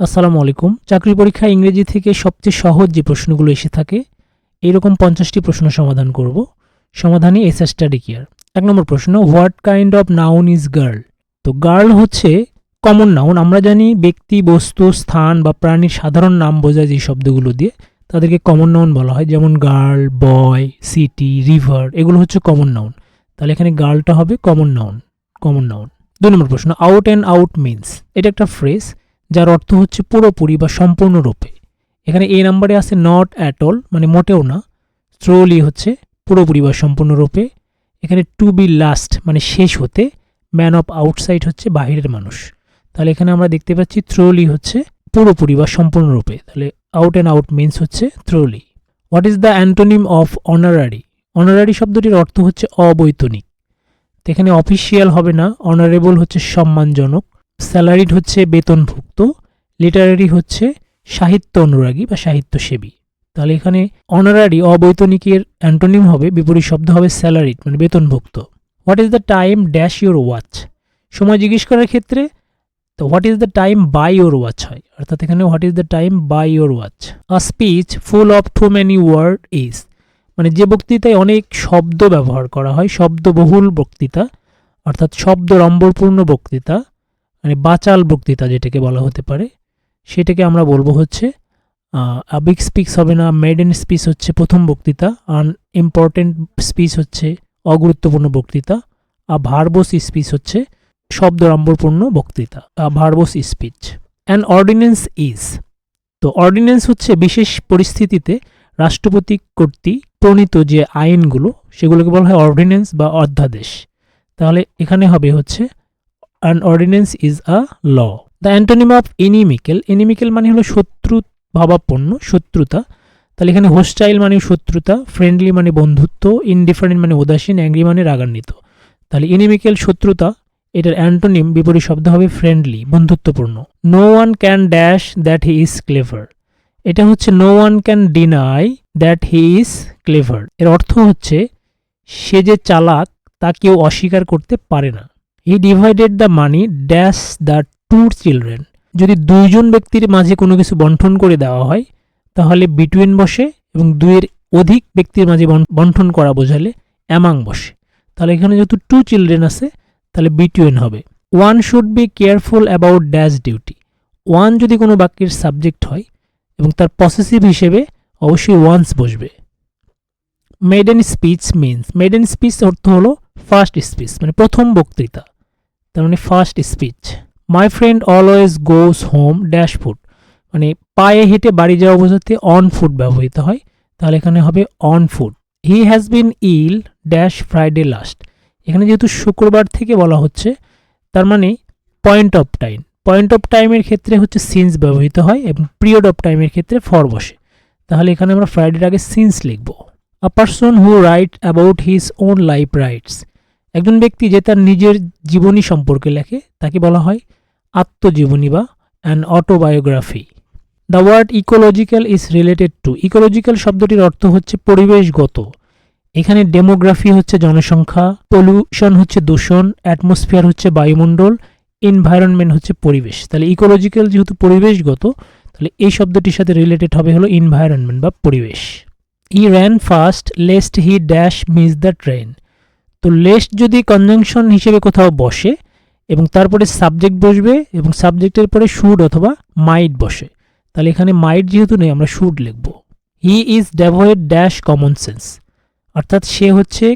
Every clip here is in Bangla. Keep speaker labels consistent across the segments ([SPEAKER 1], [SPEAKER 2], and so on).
[SPEAKER 1] আসসালামু আলাইকুম। চাকরি পরীক্ষা ইংরেজি থেকে সবচেয়ে সহজ যে প্রশ্নগুলো এসে থাকে, এইরকম পঞ্চাশটি প্রশ্ন সমাধান করব। সমাধানই এস স্টাডি কেয়ার এক নম্বর প্রশ্ন, what kind of noun is girl? তো গার্ল হচ্ছে কমন নাউন। আমরা জানি ব্যক্তি, বস্তু, স্থান বা প্রাণীর সাধারণ নাম বোঝায় যে শব্দগুলো দিয়ে। তাদেরকে কমন নাউন বলা হয়, যেমন গার্ল, বয়, সিটি, রিভার, এগুলো হচ্ছে কমন নাউন। তাহলে এখানে গার্লটা হবে কমন নাউন কমন নাউন। দুই নম্বর প্রশ্ন, আউট অ্যান্ড আউট মিন্স। এটা একটা ফ্রেজ। যার অর্থ হচ্ছে পুরোপুরি বা সম্পূর্ণরূপে। এখানে এই নাম্বারে আছে নট অ্যাট অল মানে মোটেও না থ্রোলি হচ্ছে পুরোপুরি বা সম্পূর্ণরূপে। এখানে টু বি লাস্ট মানে শেষ হতে ম্যান অফ আউটসাইড হচ্ছে বাহিরের মানুষ। তাহলে এখানে আমরা দেখতে পাচ্ছি থ্রোলি হচ্ছে পুরোপুরি বা সম্পূর্ণরূপে। তাহলে আউট অ্যান্ড আউট মিন্স হচ্ছে thoroughly what is the antonym of honorary honorary শব্দটির অর্থ হচ্ছে অবৈতনিক। তো এখানে অফিসিয়াল হবে না অনারেবল হচ্ছে সম্মানজনক। স্যালারিড হচ্ছে বেতনভুক্ত লিটারারি হচ্ছে সাহিত্য অনুরাগী বা সাহিত্যসেবী। তাহলে এখানে অনারারি অবৈতনিকের অ্যান্টোনিম হবে, বিপরীত শব্দ হবে স্যালারিড মানে বেতনভুক্ত। What is the time dash your watch সময় জিজ্ঞেস করার ক্ষেত্রে, তো what is the time by your watch হয়? অর্থাৎ এখানে what is the time by your watch a speech full of too many word is মানে যে বক্তৃতায় অনেক শব্দ ব্যবহার করা হয়, শব্দবহুল বক্তৃতা, অর্থাৎ শব্দ রম্বরপূর্ণ বক্তৃতা মানে বাচাল বক্তৃতা যেটাকে বলা হতে পারে, সেটাকে আমরা বলব হচ্ছে বিগ স্পিক্স হবে না মেডেন স্পিচ হচ্ছে প্রথম বক্তৃতা আন ইম্পর্টেন্ট স্পিচ হচ্ছে অগুরুত্বপূর্ণ বক্তৃতা আর ভার্বোস স্পিচ হচ্ছে শব্দরম্বরপূর্ণ বক্তৃতা verbose speech an ordinance is তো অর্ডিন্যান্স হচ্ছে বিশেষ পরিস্থিতিতে রাষ্ট্রপতি কর্তৃক প্রণীত যে আইনগুলো, সেগুলোকে বলা হয় অর্ডিন্যান্স বা অধ্যাদেশ। তাহলে এখানে হবে হচ্ছে an ordinance is a law the antonym of inimical inimical মানে হলো শত্রু, ভাবাপন্ন, শত্রুতা। তাহলে এখানে হোস্টাইল মানে শত্রুতা ফ্রেন্ডলি মানে বন্ধুত্ব ইনডিফারেন্ট মানে উদাসীন অ্যাংরি মানে রাগান্বিত। তাহলে এনিমিক্যাল শত্রুতা, এটার অ্যান্টোনিম বিপরীত শব্দ হবে ফ্রেন্ডলি বন্ধুত্বপূর্ণ। No one can dash that he is clever এটা হচ্ছে no one can deny that he is clever এর অর্থ হচ্ছে, সে যে চালাক, তা কেউ অস্বীকার করতে পারে না। He divided the money dash the two children যদি দুইজন ব্যক্তির মাঝে কোনো কিছু বন্টন করে দেওয়া হয়, তাহলে বিটুইন বসে এবং দুইয়ের অধিক ব্যক্তির মাঝে বন্টন করা বোঝালে অ্যামাং বসে। তাহলে এখানে যেহেতু টু চিলড্রেন আছে, তাহলে বিটুইন হবে। One should be careful about dash duty one যদি কোনো বাক্যের সাবজেক্ট হয় এবং তার পসেসিভ হিসেবে অবশ্যই ওয়ান্স বসবে। Maiden speech means maiden speech অর্থ হলো ফার্স্ট স্পিচ মানে প্রথম বক্তৃতা। তার মানে first speech my friend always goes home dash foot মানে পায়ে হেঁটে বাড়ি যাওয়া বোঝাতে অন ফুড ব্যবহৃত হয়, তাহলে এখানে হবে on foot he has been ill dash Friday last এখানে যেহেতু শুক্রবার থেকে বলা হচ্ছে, তার মানে point of time point of টাইমের ক্ষেত্রে হচ্ছে সিন্স ব্যবহৃত হয় এবং পিরিয়ড অফ টাইমের ক্ষেত্রে ফর বসে, তাহলে এখানে আমরা ফ্রাইডের আগে সিন্স লিখব a person who write about his own life writes একজন ব্যক্তি যে তার নিজের জীবনী সম্পর্কে লেখে, তাকে বলা হয় আত্মজীবনী বা an autobiography the word ecological is related to ecological শব্দটির অর্থ হচ্ছে পরিবেশগত। এখানে ডেমোগ্রাফি হচ্ছে জনসংখ্যা পলিউশন হচ্ছে দূষণ অ্যাটমসফিয়ার হচ্ছে বায়ুমণ্ডল এনভায়রনমেন্ট হচ্ছে পরিবেশ। তাহলে ইকোলজিক্যাল যেহেতু পরিবেশগত, তাহলে এই শব্দটির সাথে রিলেটেড হবে হলো এনভায়রনমেন্ট বা পরিবেশ। I ran fast lest he dash miss the train তো লেস্ট যদি কনজাংশন হিসেবে কোথাও বসে এবং তারপরে সাবজেক্ট বসবে এবং সাবজেক্টের পরে শুড অথবা মাইট বসে, তাহলে এখানে মাইট যেহেতু নেই, আমরা শুড লিখব। He is devoid dash common sense অর্থাৎ সে হচ্ছে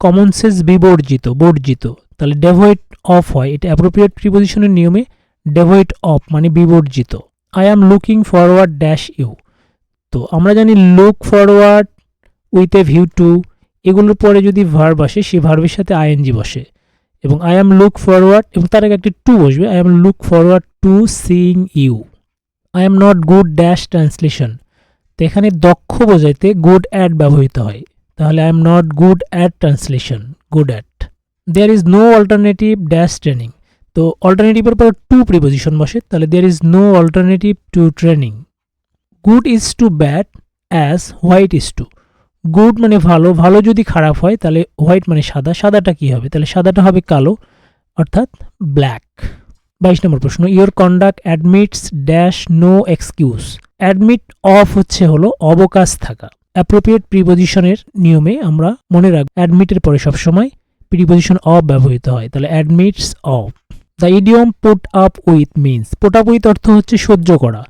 [SPEAKER 1] কমন সেন্স বিবর্জিত, বর্জিত। তাহলে ডেভয়েড অফ হয়, এটা অ্যাপ্রোপ্রিয়েট প্রিপোজিশনের নিয়মে ডেভয়েড অফ মানে বিবর্জিত। I am looking forward dash you তো আমরা জানি look forward with a view to এগুলোর পরে যদি ভার্ব আসে সেই ভার্বের সাথে আইএনজি বসে। এবং আই অ্যাম লুক ফরওয়ার্ড এবং তার আগে একটি টু বসবে। I am look forward to seeing you I am not good dash translation তো এখানে দক্ষ বোঝাইতে গুড অ্যাড ব্যবহৃত হয়। তাহলে I am not good at translation good at there is no alternative dash training তো অল্টারনেটিভের পর টু প্রিপোজিশন বসে। তাহলে there is no alternative to training good is to bad as white is to good মানে ভালো ভালো যদি খারাপ হয়, তাহলে হোয়াইট মানে সাদা, সাদাটা কি হবে? তাহলে সাদাটা হবে কালো, অর্থাৎ ব্ল্যাক। বাইশ নম্বর প্রশ্ন your conduct admits dash no excuse admit of হচ্ছে হলো অবকাশ থাকা। অ্যাপ্রোপ্রিয়েট প্রিপোজিশনের নিয়মে আমরা মনে রাখব অ্যাডমিটের পরে সবসময় প্রিপোজিশন অফ ব্যবহৃত হয়। তাহলে admits of the idiom put up with means put up with অর্থ হচ্ছে সহ্য করা।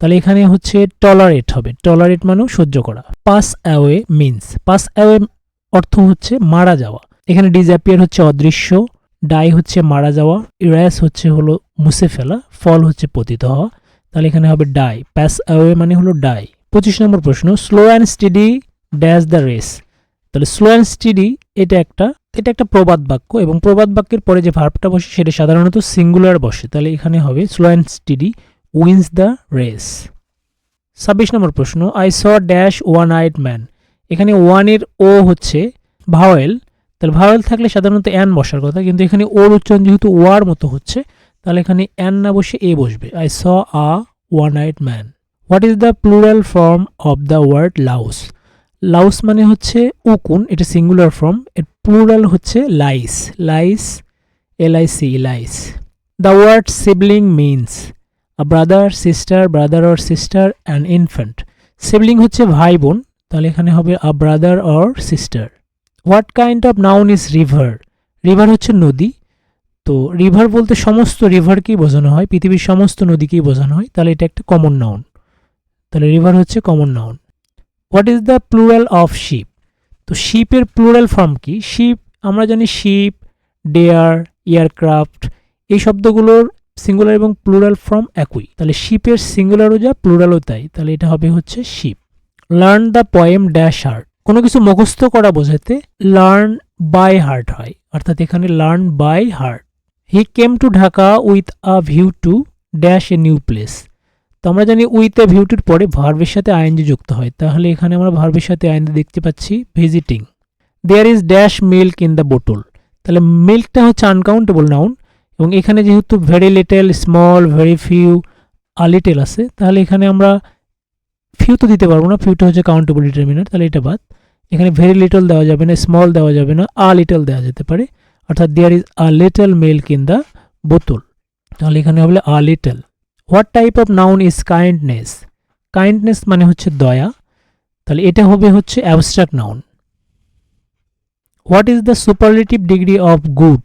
[SPEAKER 1] তাহলে এখানে হচ্ছে টলারেট হবে। টলারেট মানেও সহ্য করা। Pass away means pass away অর্থ হচ্ছে মারা যাওয়া। এখানে ডিসঅ্যাপিয়ার হচ্ছে অদৃশ্য ডাই হচ্ছে মারা যাওয়া ইরাস হচ্ছে হলো মুছে ফেলা ফল হচ্ছে পতিত হওয়া। তাহলে এখানে হবে ডাই প্যাস অ্যাওয়ে মানে হলো ডাই পঁচিশ নম্বর প্রশ্ন slow and steady dash the race তাহলে স্লো অ্যান্ড স্টেডি এটা একটা এটা একটা প্রবাদ বাক্য এবং প্রবাদ বাক্যের পরে যে ভার্বটা বসে সেটা সাধারণত সিঙ্গুলার বসে। তাহলে এখানে হবে slow and steady wins the race ছাব্বিশ নম্বর প্রশ্ন I saw dash one eyed man এখানে ওয়ানের ও হচ্ছে ভাওয়েল তাহলে ভাওয়েল থাকলে সাধারণত অ্যান বসার কথা, কিন্তু এখানে ওর উচ্চারণ যেহেতু ওয়ার মতো হচ্ছে, তাহলে এখানে অ্যান না বসে এ বসবে। I saw a one eyed man what is the plural form of the word louse louse মানে হচ্ছে উকুন, এটা সিঙ্গুলার ফর্ম এর প্লুরাল হচ্ছে lice lice L I C lice the word sibling means brother sister brother or sister and infant sibling হচ্ছে ভাই বোন, তাহলে এখানে হবে a brother or sister what kind of noun is river river হচ্ছে নদী। তো রিভার বলতে সমস্ত রিভারকেই বোঝানো হয়, পৃথিবীর সমস্ত নদীকেই বোঝানো হয়, তাহলে এটা একটা কমন নাউন তাহলে রিভার হচ্ছে common noun what is the plural of ship তো শিপের প্লুরাল ফর্ম কি? শিপ আমরা জানি শিপ ডেয়ার এয়ারক্রাফট এই শব্দগুলোর সিঙ্গুলার এবং প্লুরাল ফর্ম একই। তাহলে শিপের সিঙ্গুলারও যা প্লুরালও তাই। তাহলে এটা হবে হচ্ছে ship learn the poem dash heart কোনো কিছু মুখস্থ করা বোঝাতে লার্ন বাই হার্ট হয়। অর্থাৎ এখানে learn by heart he came to Dhaka with a view to dash a new place তো আমরা জানি উইথ এ ভিউটির পরে ভার্বের সাথে আইএনজি যুক্ত হয়। তাহলে এখানে আমরা ভার্বের সাথে আইএনজি দেখতে পাচ্ছি visiting there is dash milk in the bottle তাহলে মিল্কটা হচ্ছে আনকাউন্টেবল নাউন এবং এখানে যেহেতু very little small very few a little আছে, তাহলে এখানে আমরা ফিউ তো দিতে পারব না ফিউটা হচ্ছে কাউন্টেবল ডিটারমিনার তাহলে এটা বাদ। এখানে ভেরি লিটল দেওয়া যাবে না স্মল দেওয়া যাবে না আ লিটল দেওয়া যেতে পারে। অর্থাৎ there is a little milk in the বোতল তাহলে এখানে হবে a little what type of noun is kindness kindness মানে হচ্ছে দয়া। তাহলে এটা হবে হচ্ছে abstract noun what is the superlative degree of good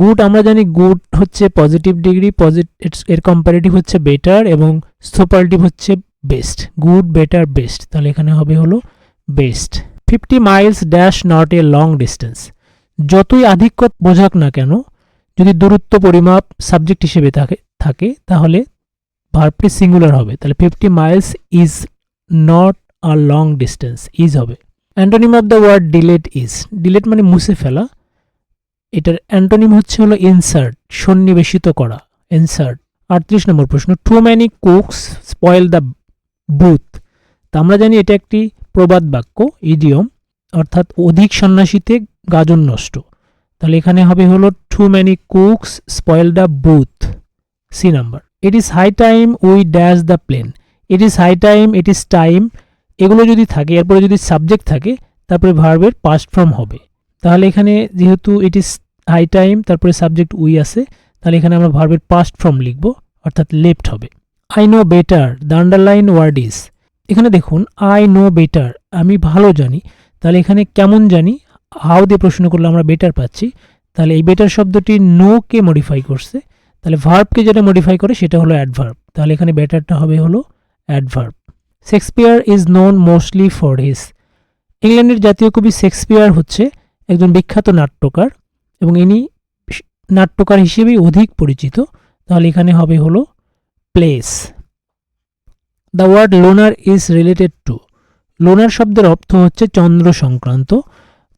[SPEAKER 1] good, আমরা জানি গুড হচ্ছে পজিটিভ ডিগ্রি পজিটিভ এর কম্পারেটিভ হচ্ছে বেটার এবং সুপারলেটিভ হচ্ছে বেস্ট গুড বেটার বেস্ট তাহলে এখানে হবে হলো best fifty miles dash not a long distance যতই আধিক্য বোঝাক না কেন, যদি দূরত্ব পরিমাপ সাবজেক্ট হিসেবে থাকে থাকে, তাহলে ভার্বটি সিঙ্গুলার হবে। তাহলে fifty miles is not a long distance is হবে। Antonym of the word delete is delete মানে মুছে ফেলা। এটার অ্যান্টোনিম হচ্ছে হলো ইনসার্ট সন্নিবেশিত করা ইনসার্ট আটত্রিশ নম্বর প্রশ্ন too many cooks spoil the broth তা আমরা জানি এটা একটি প্রবাদ বাক্য ইডিয়ম অর্থাৎ অধিক সন্ন্যাসীতে গাজন নষ্ট। তাহলে এখানে হবে হলো too many cooks spoil the broth C number it is high time we dash the plane it is high time it is time এগুলো যদি থাকে, এরপরে যদি সাবজেক্ট থাকে, তারপরে ভার্বের পাস্ট ফর্ম হবে। তাহলে এখানে যেহেতু ইট ইজ হাই টাইম তারপরে সাবজেক্ট উই আছে, তাহলে এখানে আমরা ভার্বের পাস্ট ফর্ম লিখব, অর্থাৎ লেফট হবে। I know better the underline word is এখানে দেখুন আই নো বেটার আমি ভালো জানি। তাহলে এখানে কেমন জানি? হাউ দিয়ে প্রশ্ন করলে আমরা বেটার পাচ্ছি। তাহলে এই বেটার শব্দটি নো কে মডিফাই করছে। তাহলে ভার্বকে যেটা মডিফাই করে, সেটা হলো অ্যাডভার্ব তাহলে এখানে বেটারটা হবে হলো adverb Shakespeare is known mostly for his ইংল্যান্ডের জাতীয় কবি শেক্সপিয়ার হচ্ছে একজন বিখ্যাত নাট্যকার। এবং ইনি নাট্যকার হিসেবেই অধিক পরিচিত। তাহলে এখানে হবে হলো place the word lunar is related to lunar শব্দের অর্থ হচ্ছে চন্দ্র সংক্রান্ত,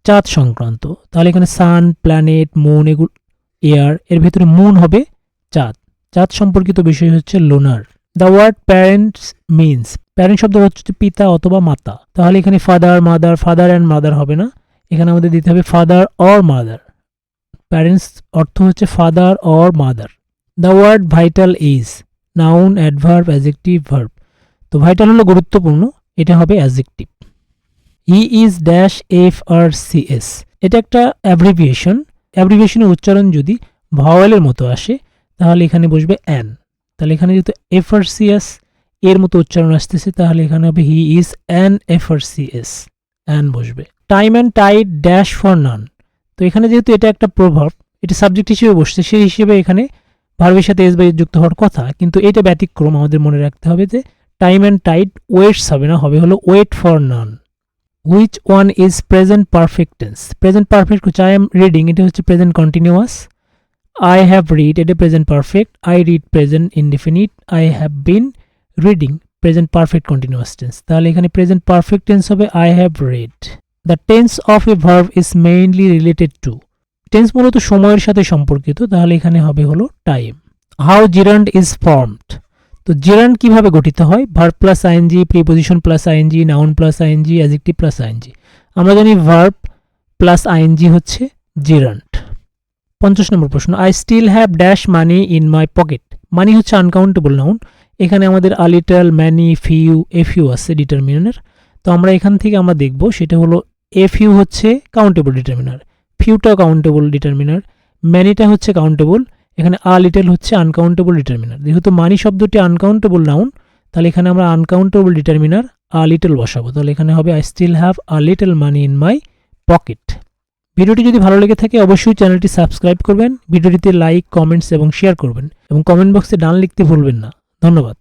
[SPEAKER 1] চাঁদ সংক্রান্ত। তাহলে এখানে সান প্ল্যানেট মুন এগুলো এয়ার এর ভিতরে মুন হবে চাঁদ। চাঁদ সম্পর্কিত বিষয় হচ্ছে lunar the word parents means parent শব্দ হচ্ছে পিতা অথবা মাতা। তাহলে এখানে father mother father and mother হবে না। এখানে আমাদের দিতে হবে ফাদার অর মাদার প্যারেন্টস অর্থ হচ্ছে father or mother the word vital is noun adverb adjective verb তো ভাইটাল হলো গুরুত্বপূর্ণ, এটা হবে adjective he is dash F R C S এটা একটা অ্যাব্রিভিয়েশন অ্যাব্রিভিয়েশনের উচ্চারণ যদি ভাওয়েলের মতো আসে, তাহলে এখানে বসবে অ্যান তাহলে এখানে যেহেতু এফ আর সি এস এর মতো উচ্চারণ আসতেছে, তাহলে এখানে হবে he is an F R C S an বসবে। Time and tide dash for none তো এখানে যেহেতু এটা একটা প্রভাব, এটা সাবজেক্ট হিসেবে বসছে, সেই হিসেবে এখানে ভার্বের সাথে এস বাই যুক্ত হওয়ার কথা, কিন্তু এটা ব্যতিক্রম আমাদের মনে রাখতে হবে যে টাইম অ্যান্ড টাইট ওয়েটস হবে না, হবে হলো wait for none which one is present perfect tense present perfect হচ্ছে আই এম রিডিং এটা হচ্ছে present continuous I have read এটা present perfect I read present indefinite I have been reading present perfect continuous tense তাহলে এখানে প্রেজেন্ট পারফেক্ট টেন্স হবে I have read the tense of a verb is mainly related to tense মূলত সময়ের সাথে সম্পর্কিত, তাহলে এখানে হবে হলো time how gerund is formed তো জিরান্ড কীভাবে গঠিত হয়? Verb plus ING preposition plus ING noun plus ING adjective plus ING আমরা জানি ভার্ব প্লাস আইএনজি হচ্ছে জিরান্ড পঞ্চাশ নম্বর প্রশ্ন I still have dash money in my pocket money হচ্ছে আনকাউন্টেবল নাউন এখানে আমাদের আলিটাল ম্যানি ফিউ এফিউ আছে ডিটারমিনার তো আমরা এখান থেকে আমরা দেখব, সেটা হলো এফিউ হচ্ছে কাউন্টেবল ডিটারমিনার ফিউটা কাউন্টেবল ডিটারমিনার ম্যানিটা হচ্ছে কাউন্টেবল এখানে আ লিটল হচ্ছে আনকাউন্টেবল ডিটারমিনার যেহেতু মানি শব্দটি আনকাউন্টেবল নাউন তাহলে এখানে আমরা আনকাউন্টেবল ডিটারমিনার আ লিটল বসাবো। তাহলে এখানে হবে I still have a little money in my pocket ভিডিওটি যদি ভালো লেগে থাকে, অবশ্যই চ্যানেলটি সাবস্ক্রাইব করবেন, ভিডিওটিতে লাইক, কমেন্টস এবং শেয়ার করবেন, এবং কমেন্ট বক্সে ডান লিখতে ভুলবেন না। ধন্যবাদ।